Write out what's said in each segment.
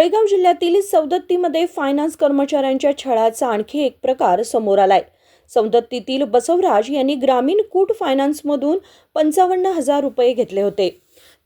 बेळगाव जिल्ह्यातील सवदत्तीमध्ये फायनान्स कर्मचाऱ्यांच्या छळाचा आणखी एक प्रकार समोर आलाय. सवदत्तीतील बसवराज यांनी ग्रामीण कूट फायनान्समधून पंचावन्न हजार रुपये घेतले होते.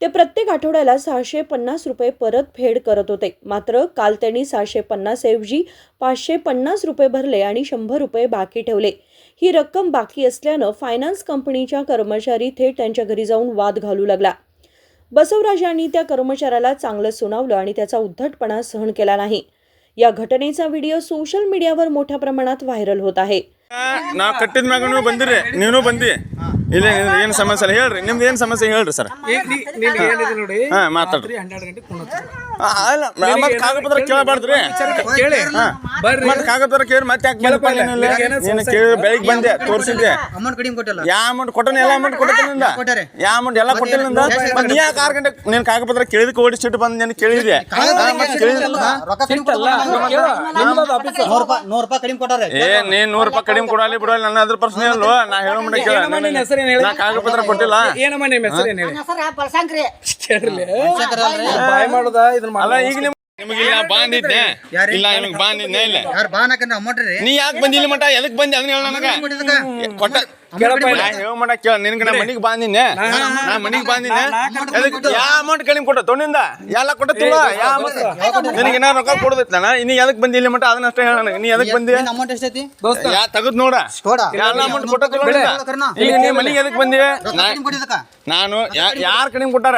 ते प्रत्येक आठवड्याला सहाशे पन्नास रुपये परत फेड करत होते. मात्र काल त्यांनी सहाशे पन्नास ऐवजी पाचशे पन्नास रुपये भरले आणि शंभर रुपये बाकी ठेवले. ही रक्कम बाकी असल्यानं फायनान्स कंपनीच्या कर्मचारी थेट त्यांच्या घरी जाऊन वाद घालू लागला. बसवराज यांनी त्या कर्मचाऱ्याला चांगलं सुनावलं आणि त्याचा उद्धटपणा सहन केला नाही या घटनेचा व्हिडिओ सोशल मीडियावर मोठ्या प्रमाणात व्हायरल होत आहे ನಾ ಕಟ್ಟಿದ ಮ್ಯಾಗ ನೀವು ಬಂದಿರಿ ನೀವು ಬಂದಿ ಇಲ್ಲ ಏನು ಸಮಸ್ಯೆ ಇಲ್ಲ ಹೇಳ್ರಿ ನಿಮ್ದು ಏನು ಸಮಸ್ಯೆ ಹೇಳ್ರಿ ಸರ್ ಈಗ ನೀ- ನೀನ್ ಏನಿದೆ ನೋಡಿ ಹಾ ಮಾತಾಡ್ರಿ ರಾತ್ರಿ ಹನ್ನೆರಡು ಗಂಟೆ ಕುಣತ್ತು ಅಲ್ಲ ಮತ್ತೆ ಕಾಗದ ಪತ್ರ ಕೇಳಬಾರ್ದ್ರಿ ಕೇಳಿ ಬರ್ರಿ. ಮತ್ತೆ ಕಾಗದ ಕೇಳಿ ಮತ್ತೆ ಯಾಕೆ ಬಂದಪ್ಪ ಏನಿಲ್ಲ? ನೀನು ಸಮಸ್ಯೆ ಕೇಳಿ ಬೆಳಿಗ್ಗೆ ಬಂದೆ ತೋರಿಸಿದ್ದೆ. ಅಮೌಂಟ್ ಕಡಿಮೆ ಕೊಟ್ಟಿಲ್ಲ. ಯಾವ ಅಮೌಂಟ್ ಕೊಟ್ಟನ ಎಲ್ಲ ಅಮೌಂಟ್. ಯಾವ ಅಮೌಂಟ್ ಎಲ್ಲ ಮತ್ತೆ ನೀ ಯಾಕೆ ಆರು ಗಂಟೆ ನೀನು ಕಾಗದ ಪತ್ರ ಕೇಳಿದಕ್ಕೆ ಓಡಿ ಸಿಟ್ಟು ಬಂದು ನಾನು ಕೇಳಿದೆ ಏ ನೀನ್ ನೂರು ರೂಪಾಯಿ ಕಡಿಮೆ ಕೊಡಲಿ ಬಿಡಲ್ಲ ನನ್ನ ಅದ್ರ ಪ್ರಶ್ನೆ ಅಲ್ವಾ ನಾ ಹೇಳೋ ಮುಂದೆ ಕೇಳ ನಾ ಕಾಗದ ಪತ್ರ ಕೊಟ್ಟಿಲ್ಲ. ಏನಮ್ಮ ನಿಮ್ಮ ಹೆಸರು ಏನ್ ಹೇಳಿ? ಬಾಯ್ ಮಾಡೋದ ಇದನ್ನ ಅಲ್ಲ ಈಗ ನಿಮಗೆ ಇಲ್ಲ ಬಾಂದಿದ್ದೆ ಇಲ್ಲ ನಿಮಗೆ ಬಾಂದಿದ್ದೆ ಇಲ್ಲ ಯಾರು ಬಾ ಅನ್ನಕಂದ್ರೆ ಅಮೌಂಟ್ ರೀ ನೀ ಯಾಕೆ ಬಂದಿಲ್ಲ ಮಟ ಎದಕ್ ಬಂದಿ ಅದನ್ನ ಹೇಳ ನನಗ ಕೊಟ್ಟಿದ್ದಕ್ಕ ಕೊಟ್ಟ ಕೇಳಪ್ಪ ಇಲ್ಲ. ನಾ ಹೇಳೋ ಮಟ ಕೇಳ ನಿನಗೆ ನಾ ಮನಿಗೆ ಬಾಂದಿದ್ದೆ ನಾ ಮನಿಗೆ ಬಾಂದಿದ್ದೆ ಎದಕ್ ಯಾವ ಅಮೌಂಟ್ ಕಡಿಮೆ ಕೊಟ್ಟ ತೊಗೊಂಡಿಂದ ಎಲ್ಲ ಕೊಟ್ಟಿಲ್ಲ ಯಾವ ನಿನಗೆ ಏನಾರ ರೊಕ್ಕ ಕೊಡದಿತ್ತನ ನೀ ಎದಕ್ ಬಂದಿ ಇಲ್ಲಿ ಮಟ ಅದನ್ನ ಅಷ್ಟೇ ಹೇಳ ನನಗೆ ನೀ ಎದಕ್ ಬಂದಿ ಏನ್ ಅಮೌಂಟ್ ಎಷ್ಟೈತಿ ದೋಸ್ತ ಯಾ ತಗದ್ ನೋಡ ಕೊಡ ಎಲ್ಲ ಅಮೌಂಟ್ ಕೊಟ್ಟಿಲ್ಲ ಬಿಡು. ಈಗ ನೀ ಮನಿಗೆ ಎದಕ್ ಬಂದಿ ರೊಕ್ಕ ನಾ ಕಡಿಮೆ ಕೊಟ್ಟಿದ್ದಕ್ಕ ನಾನು ಯಾರು ಕಡಿಮೆ ಕೊಟ್ಟಾರ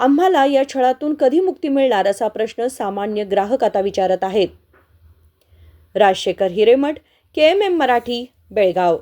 आम्हाला या छळातून कधी मुक्ती मिळणार असा प्रश्न सामान्य ग्राहक आता विचारत आहेत. Rajshekhar Hiremath K M M Marathi Belgaum.